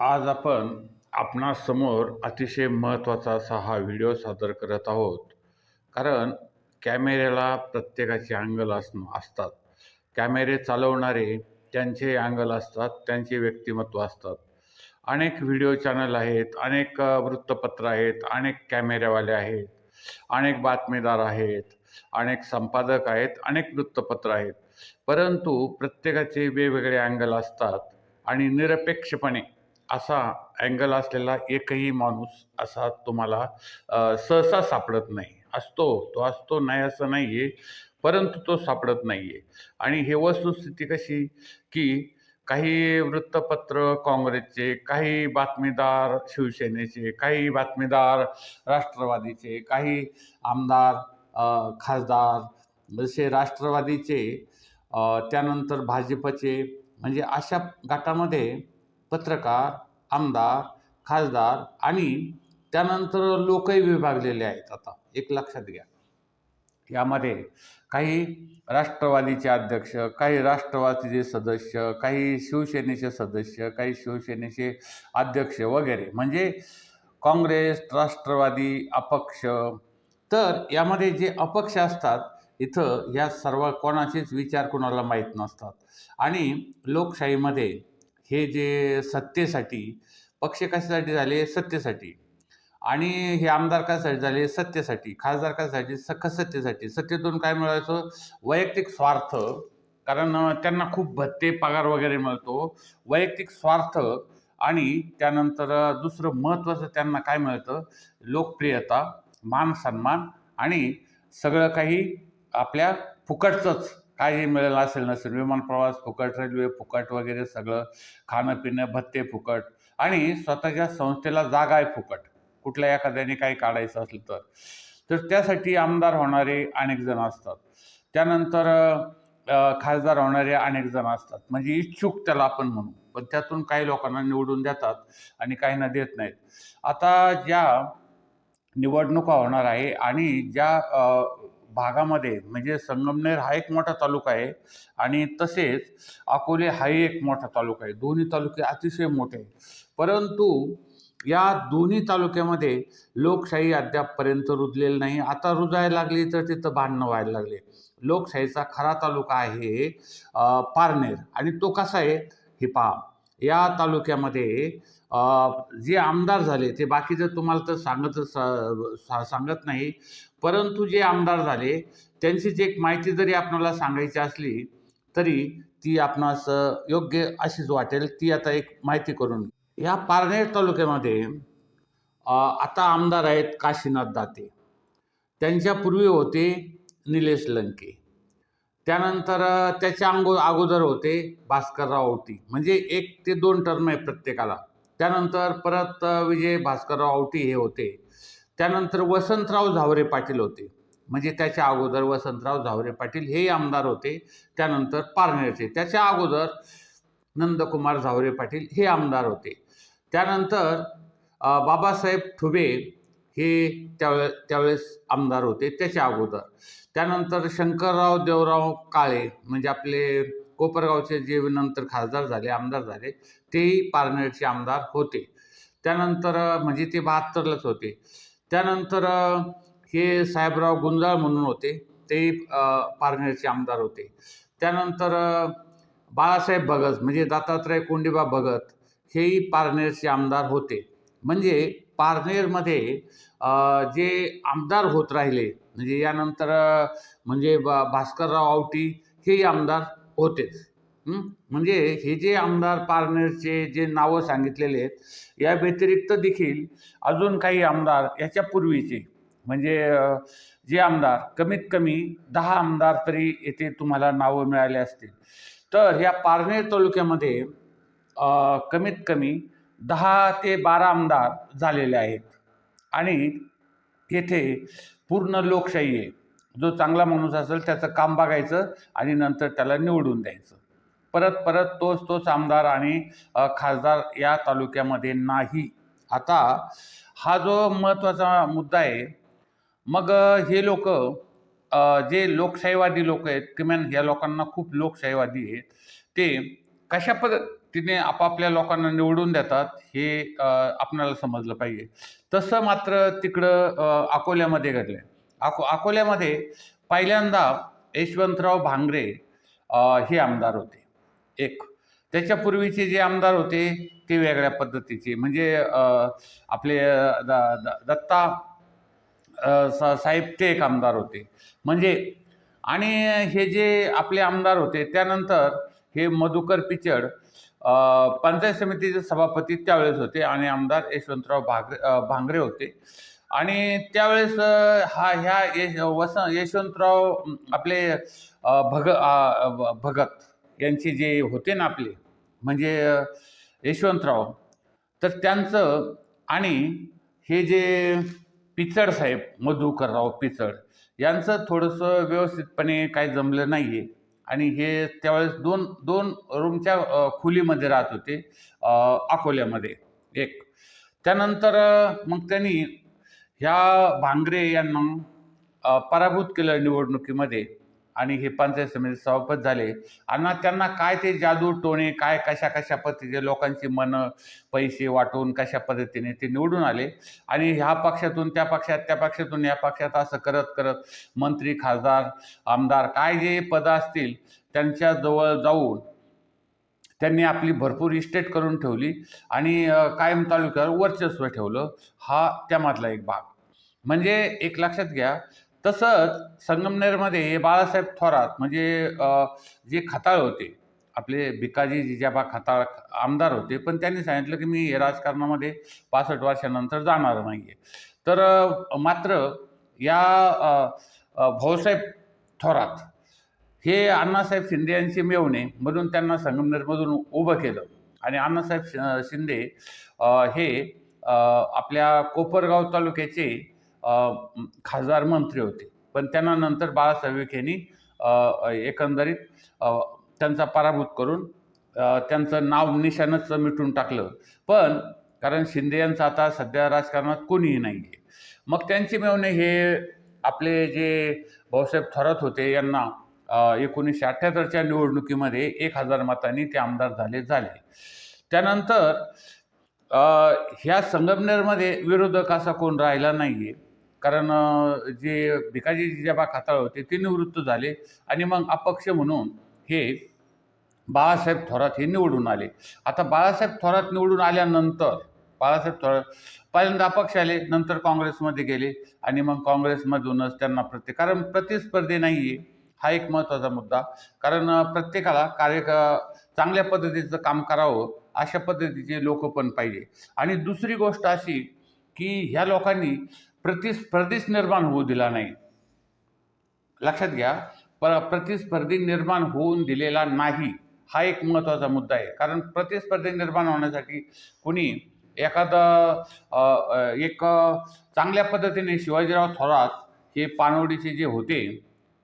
आज आपण आपणासमोर अतिशय महत्त्वाचा असा हा व्हिडिओ सादर करत आहोत. कारण कॅमेऱ्याला प्रत्येकाचे अँगल असणं असतात. कॅमेरे चालवणारे त्यांचे अँगल असतात त्यांचे व्यक्तिमत्व असतात. अनेक व्हिडिओ चॅनल आहेत अनेक वृत्तपत्र आहेत अनेक कॅमेऱ्यावाले आहेत अनेक बातमीदार आहेत अनेक संपादक आहेत अनेक वृत्तपत्र आहेत. परंतु प्रत्येकाचे वेगवेगळे अँगल असतात आणि निरपेक्षपणे असा अँगल असलेला एकही माणूस असा तुम्हाला सहसा सापडत नाही. असतो तो असतो नाही असं नाही आहे परंतु तो सापडत नाही आहे आणि हे वस्तुस्थिती कशी? की काही वृत्तपत्र काँग्रेसचे काही बातमीदार शिवसेनेचे काही बातमीदार राष्ट्रवादीचे काही आमदार खासदार जसे राष्ट्रवादीचे त्यानंतर भाजपचे म्हणजे अशा गटामध्ये पत्रकार आमदार खासदार आणि त्यानंतर लोकही विभागलेले आहेत आता. एक लक्षात घ्या. यामध्ये काही राष्ट्रवादीचे अध्यक्ष काही राष्ट्रवादीचे सदस्य काही शिवसेनेचे सदस्य काही शिवसेनेचे अध्यक्ष वगैरे. म्हणजे काँग्रेस राष्ट्रवादी अपक्ष. तर यामध्ये जे अपक्ष असतात इथं ह्या सर्व कोणाचेच विचार कोणाला माहीत नसतात. आणि लोकशाहीमध्ये हे जे सत्तेसाठी पक्ष कशासाठी झाले? सत्तेसाठी. आणि हे आमदार कशासाठी झाले? सत्तेसाठी. खासदार कशासाठी? सख सत्तेसाठी. सत्तेतून काय मिळवायचं? वैयक्तिक स्वार्थ. कारण त्यांना खूप भत्ते पगार वगैरे मिळतो. वैयक्तिक स्वार्थ आणि त्यानंतर दुसरं महत्त्वाचं त्यांना काय मिळतं? लोकप्रियता मान सन्मान आणि सगळं काही आपल्या फुकटचंच. काही मिळेल असेल नसेल विमान प्रवास फुकट रेल्वे फुकट वगैरे सगळं खाणं पिणं भत्ते फुकट आणि स्वतःच्या संस्थेला जागा आहे फुकट. कुठल्या एखाद्याने काही काढायचं असलं तर. तर त्यासाठी आमदार होणारे अनेक जण असतात. त्यानंतर खासदार होणारे अनेक जण असतात. म्हणजे इच्छुक त्याला आपण म्हणू. पण त्यातून काही लोकांना निवडून देतात आणि काहींना देत नाहीत. आता ज्या निवडणुका होणार आहे आणि ज्या भागामध्ये म्हणजे संगमनेर हा एक मोठा तालुका आहे. आणि तसेच अकोले हाही एक मोठा तालुका आहे. दोन्ही तालुके अतिशय मोठे आहे परंतु या दोन्ही तालुक्यामध्ये लोकशाही अद्यापपर्यंत रुजलेली नाही. आता रुजायला लागली तर तिथं भांडणं व्हायला लागले. लोकशाहीचा खरा तालुका आहे पारनेर. आणि तो कसा आहे? हे पहा. या तालुक्यामध्ये जे आमदार झाले ते बाकीचं तुम्हाला तर सांगतच सा- सांगत नाही. परंतु जे आमदार झाले त्यांचीच एक माहिती जरी आपणाला सांगायची असली तरी ती आपणास योग्य अशीच वाटेल ती आता एक माहिती करून. या पारनेर तालुक्यामध्ये आता आमदार आहेत काशीनाथ दाते. त्यांच्यापूर्वी होते निलेश लंके. त्यानंतर त्याच्या अंगो अगोदर होते भास्करराव होती म्हणजे एक ते दोन टर्म आहे प्रत्येकाला. त्यानंतर परत विजय भास्करराव औटी हे होते. त्यानंतर वसंतराव झावरे पाटील होते. म्हणजे त्याच्या अगोदर वसंतराव झावरे पाटील हे आमदार होते. त्यानंतर पारनेरचे. त्याच्या अगोदर नंदकुमार झावरे पाटील हे आमदार होते. त्यानंतर बाबासाहेब ठुबे हे त्यावे त्यावेळेस आमदार होते त्याच्या अगोदर. त्यानंतर शंकरराव देवराव काळे म्हणजे आपले कोपरगावचे जे नंतर खासदार झाले आमदार झाले तेही पारनेरचे आमदार होते. त्यानंतर म्हणजे ते बहात्तरलाच होते. त्यानंतर हे साहेबराव गुंजाळ म्हणून होते तेही पारनेरचे आमदार होते. त्यानंतर बाळासाहेब भगत म्हणजे दत्तात्रय कोंडिबा भगत हेही पारनेरचे आमदार होते. म्हणजे पारनेरमध्ये जे आमदार होत राहिले म्हणजे यानंतर म्हणजे बा भास्करराव आवटी हेही आमदार होतेच. म्हणजे हे जे आमदार पारनेरचे जे नावं सांगितलेले आहेत या व्यतिरिक्त देखील अजून काही आमदार याच्या पूर्वीचे म्हणजे जे आमदार कमीत कमी दहा आमदार तरी येथे तुम्हाला नावं मिळाले असतील. तर ह्या पारनेर तालुक्यामध्ये कमीत कमी दहा ते बारा आमदार झालेले आहेत. आणि येथे पूर्ण लोकशाही आहे. जो चांगला माणूस असेल त्याचं काम बघायचं आणि नंतर त्याला निवडून द्यायचं. परत परत तोच तोच आमदार आणि खासदार या तालुक्यामध्ये नाही. आता हा जो महत्त्वाचा मुद्दा आहे मग हे लोक जे लोकशाहीवादी लोक आहेत किमान ह्या लोकांना खूप लोकशाहीवादी आहेत ते कशा पद्धतीने आपापल्या लोकांना निवडून देतात हे आपणाला समजलं पाहिजे. तसं मात्र तिकडं अकोल्यामध्ये घडलं आहे अको अकोल्यामध्ये पहिल्यांदा यशवंतराव भांगरे हे आमदार होते. एक. त्याच्यापूर्वीचे जे आमदार होते ते वेगळ्या पद्धतीचे. म्हणजे आपले द दत्ता सा साहेब ते एक आमदार होते. म्हणजे आणि हे जे आपले आमदार होते त्यानंतर हे मधुकर पिचड पंचायत समितीचे सभापती त्यावेळेस होते आणि आमदार यशवंतराव भाग भांगरे होते. आणि त्यावेळेस हा ह्या यश वस यशवंतराव आपले भग भगत यांचे जे होते ना आपले म्हणजे यशवंतराव तर त्यांचं आणि हे जे पिचड साहेब मधुकरराव पिचड यांचं थोडंसं व्यवस्थितपणे काय जमलं नाही आहे आणि हे त्यावेळेस दोन दोन रूमच्या खोलीमध्ये राहत होते अकोल्यामध्ये एक. त्यानंतर मग त्यांनी ह्या भांगरे यांना पराभूत केलं निवडणुकीमध्ये आणि हे पंचायत समिती सभापत झाले. आणि त्यांना काय ते जादू टोणे काय कशा कशा पद्धतीचे लोकांची मनं पैसे वाटून कशा पद्धतीने ते निवडून आले. आणि ह्या पक्षातून त्या पक्षात त्या पक्षातून या पक्षात असं करत करत मंत्री खासदार आमदार काय जे पदं असतील त्यांच्याजवळ जाऊन त्यांनी आपली भरपूर इस्टेट करून ठेवली आणि कायम तालुक्यावर वर्चस्व ठेवलं. हा त्यामधला एक भाग. म्हणजे एक लक्षात घ्या. तसंच संगमनेरमध्ये हे बाळासाहेब थोरात म्हणजे जे खताळ होते आपले भिकाजी जिजाबा खताळ आमदार होते पण त्यांनी सांगितलं की मी हे राजकारणामध्ये पासष्ट वर्षानंतर जाणार नाही आहे तर मात्र या भाऊसाहेब थोरात हे अण्णासाहेब शिंदे यांचे मेवणे म्हणून त्यांना संगमनेरमधून उभं केलं. आणि अण्णासाहेब शि- शिंदे हे आपल्या कोपरगाव तालुक्याचे खासदार मंत्री होते. पण त्यांना नंतर बाळासाहेब विखेनी यांनी एकंदरीत त्यांचा पराभूत करून त्यांचं नाव निशाणच मिटून टाकलं. पण कारण शिंदे यांचं आता सध्या राजकारणात कोणीही नाही आहे मग त्यांचे मेवणे हे आपले जे भाऊसाहेब थोरात होते यांना एकोणीसशे अठ्ठ्याहत्तरच्या निवडणुकीमध्ये एक हजार मतांनी ते आमदार झाले झाले. त्यानंतर ह्या संगमनेरमध्ये विरोधक असा कोण राहिला नाही आहे कारण जे भिकाजी जिजाबा खाताळ होते ते निवृत्त झाले आणि मग अपक्ष म्हणून हे बाळासाहेब थोरात हे निवडून आले. आता बाळासाहेब थोरात निवडून आल्यानंतर बाळासाहेब थोरात पहिल्यांदा अपक्ष आले नंतर काँग्रेसमध्ये गेले आणि मग काँग्रेसमधूनच त्यांना प्रत्येक कारण प्रतिस्पर्धी नाही आहे हा एक महत्त्वाचा मुद्दा. कारण प्रत्येकाला कार्य चांगल्या पद्धतीचं काम करावं अशा पद्धतीचे लोक पण पाहिजे. आणि दुसरी गोष्ट अशी की ह्या लोकांनी प्रतिस्पर्धीच निर्माण होऊ दिला नाही. लक्षात घ्या पर प्रतिस्पर्धी निर्माण होऊन दिलेला नाही हा एक महत्त्वाचा मुद्दा आहे. कारण प्रतिस्पर्धी निर्माण होण्यासाठी कुणी? एखादा एक चांगल्या पद्धतीने शिवाजीराव थोरात हे पानवडीचे जे होते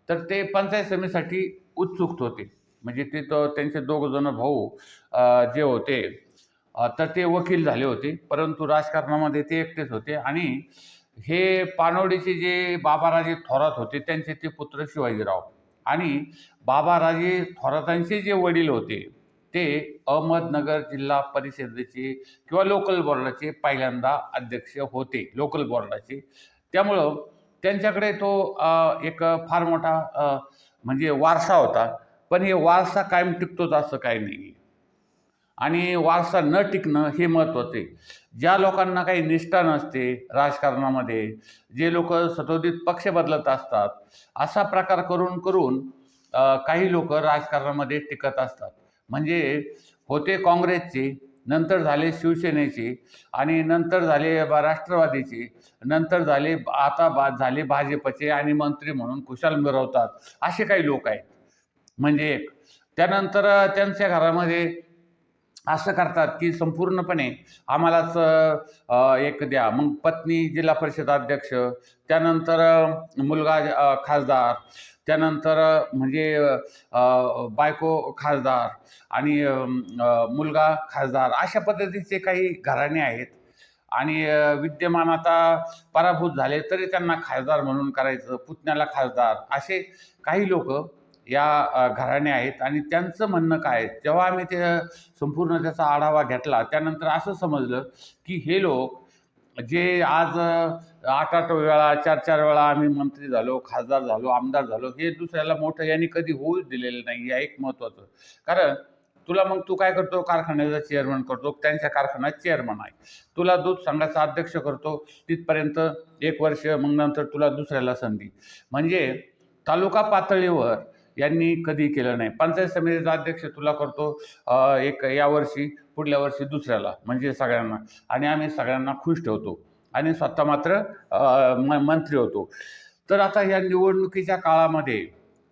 तर ते पंचायत समितीसाठी उत्सुक होते. म्हणजे ते तर त्यांचे दोघंजण भाऊ जे होते तर ते वकील झाले होते परंतु राजकारणामध्ये ते एकटेच होते आणि हे पानवडीचे जे बाबाराजे थोरात होते त्यांचे ते पुत्र शिवाजीराव. आणि बाबाराजे थोरातांचे जे वडील होते ते अहमदनगर जिल्हा परिषदेचे किंवा लोकल बोर्डाचे पहिल्यांदा अध्यक्ष होते लोकल बोर्डाचे. त्यामुळं त्यांच्याकडे तो एक फार मोठा म्हणजे वारसा होता. पण हे वारसा कायम टिकतोच असं काही नाही आणि वारसा न टिकणं हे महत्त्वाचं. आहे ज्या लोकांना काही निष्ठा नसते राजकारणामध्ये जे लोक सतोदित पक्ष बदलत असतात असा प्रकार करून करून काही लोक राजकारणामध्ये टिकत असतात. म्हणजे होते काँग्रेसचे नंतर झाले शिवसेनेचे आणि नंतर झाले बा- राष्ट्रवादीचे नंतर झाले आता बा झाले भाजपचे आणि मंत्री म्हणून कुशाल मिरवतात असे काही लोक आहेत. म्हणजे एक. त्यानंतर त्यांच्या घरामध्ये असं करतात की संपूर्णपणे आम्हालाच एक द्या. मग पत्नी जिल्हा परिषद अध्यक्ष त्यानंतर मुलगा खासदार त्यानंतर म्हणजे बायको खासदार आणि मुलगा खासदार अशा पद्धतीचे काही घराणे आहेत. आणि विद्यमान आता पराभूत झाले तरी त्यांना खासदार म्हणून करायचं पुतण्याला खासदार असे काही लोक या घराणे आहेत आणि त्यांचं म्हणणं काय आहे? जेव्हा आम्ही ते संपूर्ण त्याचा आढावा घेतला त्यानंतर असं समजलं की हे लोक जे आज आठ आठ वेळा चार चार वेळा आम्ही मंत्री झालो खासदार झालो आमदार झालो हे दुसऱ्याला मोठं यांनी कधी होऊच दिलेलं नाही या एक महत्त्वाचं. कारण तुला मग तू काय करतो? कारखान्याचा चेअरमन करतो त्यांच्या कारखान्यात चेअरमन आहे. तुला दूध संघाचा अध्यक्ष करतो तिथपर्यंत एक वर्ष मग नंतर तुला दुसऱ्याला संधी. म्हणजे तालुका पातळीवर यांनी कधी केलं नाही. पंचायत समितीचा अध्यक्ष तुला करतो एक यावर्षी पुढल्या वर्षी दुसऱ्याला म्हणजे सगळ्यांना. आणि आम्ही सगळ्यांना खुश ठेवतो. आणि स्वतः मात्र म मंत्री होतो. तर आता या निवडणुकीच्या काळामध्ये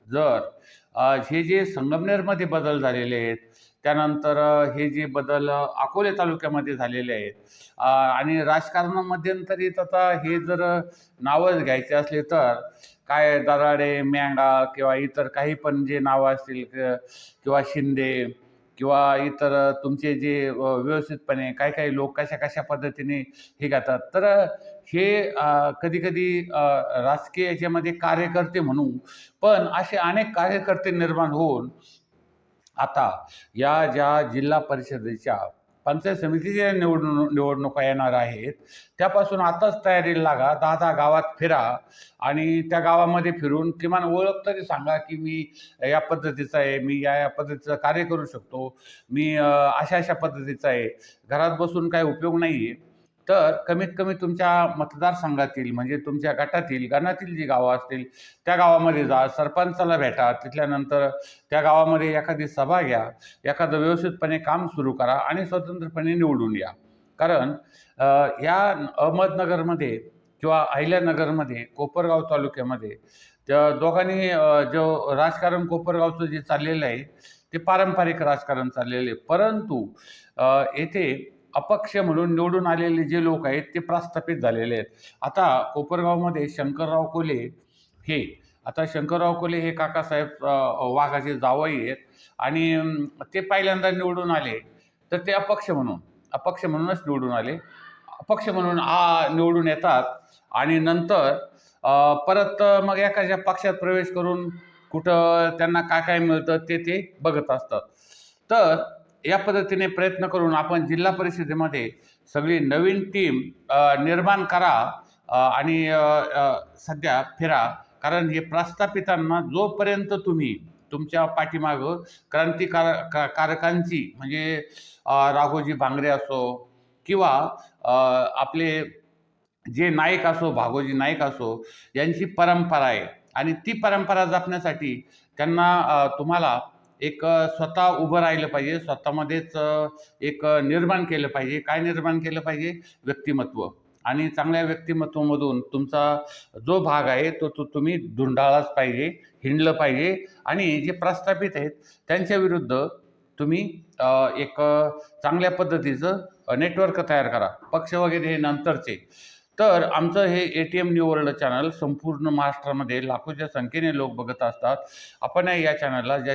जर हे जे संगमनेरमध्ये बदल झालेले आहेत त्यानंतर हे जे बदल अकोले तालुक्यामध्ये झालेले आहेत आणि राजकारणामध्ये तरी आता हे जर नावच घ्यायचे असले तर काय दराडे म्यांगा किंवा इतर काही पण जे नावं असतील किंवा शिंदे किंवा इतर तुमचे जे व्यवस्थितपणे काही काही लोक कशा कशा पद्धतीने हे घेतात तर हे कधी कधी राजकीय याच्यामध्ये कार्यकर्ते म्हणू पण असे अनेक कार्यकर्ते निर्माण होऊन आता या ज्या जिल्हा परिषदेच्या पंचायत समितीच्या निवडणु निवडणुका येणार आहेत. त्यापासून आताच तयारीला लागा दहा दहा गावात फिरा आणि त्या गावामध्ये फिरून किमान ओळख तरी सांगा की मी या पद्धतीचा आहे मी या या पद्धतीचं कार्य करू शकतो. मी अशा अशा पद्धतीचा आहे. घरात बसून काही उपयोग नाही आहे तर कमीत कमी तुमच्या मतदारसंघातील म्हणजे तुमच्या गटातील गणातील जी गावं असतील त्या गावामध्ये जा सरपंचाला भेटा तिथल्यानंतर त्या गावामध्ये एखादी सभा घ्या एखादं व्यवस्थितपणे काम सुरू करा आणि स्वतंत्रपणे निवडून या. कारण या अहमदनगरमध्ये किंवा अहिल्यानगरमध्ये कोपरगाव तालुक्यामध्ये त्या दोघांनी जो राजकारण कोपरगावचं जे चाललेलं आहे ते पारंपरिक राजकारण चाललेलं आहे. परंतु येथे अपक्ष म्हणून निवडून आलेले जे लोक आहेत ते प्रस्थापित झालेले आहेत. आता कोपरगावमध्ये शंकरराव कोले हे आता शंकरराव कोले हे काकासाहेब वाघाचे जावई आहेत आणि ते पहिल्यांदा निवडून आले. तर ते अपक्ष म्हणून अपक्ष म्हणूनच निवडून आले. अपक्ष म्हणून आ निवडून येतात आणि नंतर परत मग एखाद्या पक्षात प्रवेश करून कुठं त्यांना काय काय मिळतं ते ते बघत असतात. तर या पद्धतीने प्रयत्न करून आपण जिल्हा परिषदेमध्ये सगळी नवीन टीम निर्माण करा आणि सध्या फिरा. कारण हे प्रस्थापितांना जोपर्यंत तुम्ही तुमच्या पाठीमागं क्रांतिकार का कारकांची म्हणजे राघोजी भांगरे असो किंवा आपले जे नायक असो भागोजी नाईक असो यांची परंपरा आहे. आणि ती परंपरा जपण्यासाठी त्यांना तुम्हाला एक स्वतः उभं राहिलं पाहिजे. स्वतःमध्येच एक निर्माण केलं पाहिजे. काय निर्माण केलं पाहिजे? व्यक्तिमत्व. आणि चांगल्या व्यक्तिमत्वामधून तुमचा जो भाग आहे तो तो तुम्ही धुंडाळाच पाहिजे हिंडलं पाहिजे. आणि जे प्रस्थापित आहेत त्यांच्या विरुद्ध तुम्ही एक चांगल्या पद्धतीचं नेटवर्क तयार करा. पक्ष वगैरे हे नंतरचे. तर आमचं हे A T M new world channel संपूर्ण महाराष्ट्रामध्ये लाखोच्या संख्येने लोक बघत असतात. आपण या चॅनलला ज्या